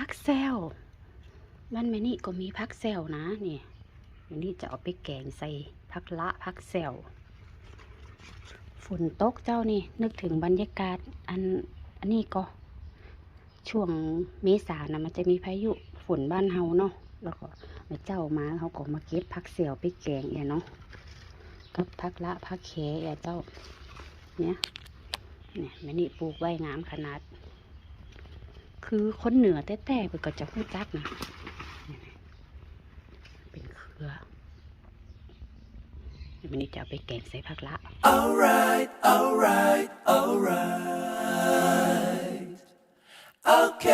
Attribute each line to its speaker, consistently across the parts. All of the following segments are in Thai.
Speaker 1: พักแซวบ้านแม่นี่ก็มีพักแซวนะนี่แม่นี่จะเอาไปแกงใส่พักละพักแซวฝนตกเจ้านี่นึกถึงบรรยากาศอันอันนี้ก็ ช่วงเมษานะมันจะมีพายุฝนบ้านเฮาเนาะแล้วก็เจ้ามาเขาก็มาเก็บพักเสียวไปแกงเนี่ยเนาะกับพักละพักแขเเจ้าเนี่ยเนี่ยแม่นี่ปลูกไว้งามขนาด คือคนเหนือแต่แต่เปินก็จะพูดจักนะเป็นเครือวันนี้จะเอาไปแกงใส่ผักละ
Speaker 2: Alright, alright, alright. Okay,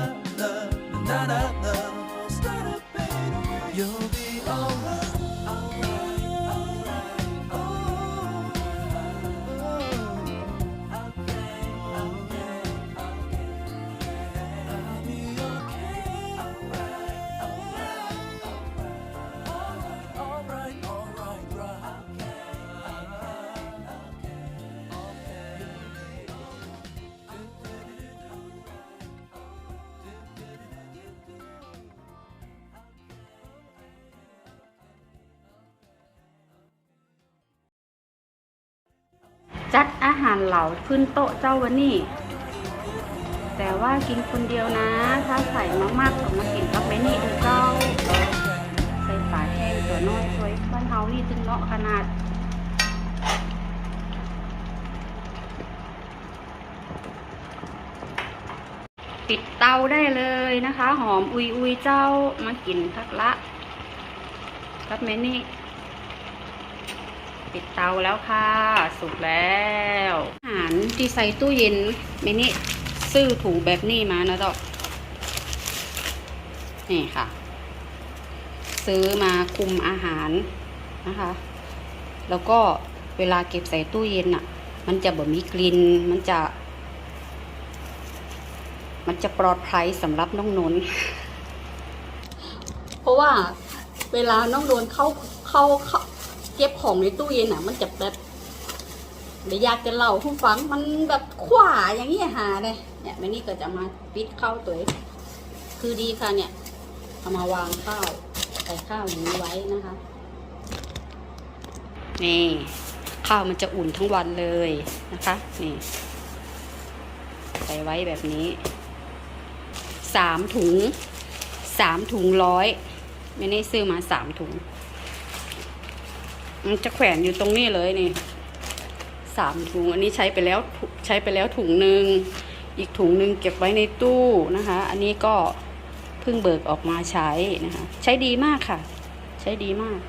Speaker 1: จัดอาหารเหล่าขึ้นโต๊ะเจ้าวันนี้ แต่ว่ากินคนเดียวนะ ถ้าใส่มากๆก็มากินกับแม่นี่ดูเจ้า ใส่ฝาแห้งตัวน้อยสวยบ้านเฮานี่ถึงเนาะขนาดปิดเตาได้เลยนะคะ หอมอุยอุยเจ้ามากินทักละกับแม่นี่ ปิดเตาแล้วค่ะ สุกแล้วอาหารที่ใส่ตู้เย็นเมนี่ซื้อถุงแบบนี้มานะจ๊ะนี่ค่ะ ซื้อมาคุมอาหารนะคะ แล้วก็เวลาเก็บใส่ตู้เย็นอะ มันจะบ่มีกลิ่นมันจะ มันจะปลอดภัยสำหรับน้องนนเพราะว่าเวลาน้องโดนเข้าเข้า เก็บของในตู้เย็นอะ มันจะแบบไม่อยากจะเล่าให้ฟังมันแบบขวาอย่างนี้หาเลยเนี่ยแม่นี่ก็จะมาปิดข้าวตัวเองคือดีค่ะเนี่ยเอามาวางข้าวใส่ข้าวอย่างนี้ไว้นะคะ นี่ข้าวมันจะอุ่นทั้งวันเลยนะคะ นี่ใส่ไว้แบบนี้สามถุงสามถุงร้อยไม่ได้ซื้อมาสามถุง มันจะแขวนอยู่ตรงนี้เลยนี่สามถุง อันนี้ใช้ไปแล้วใช้ไปแล้วถุงหนึ่งอีกถุงหนึ่งเก็บไว้ในตู้นะคะ อันนี้ก็เพิ่งเบิกออกมาใช้นะคะ ใช้ดีมากค่ะ ใช้ดีมาก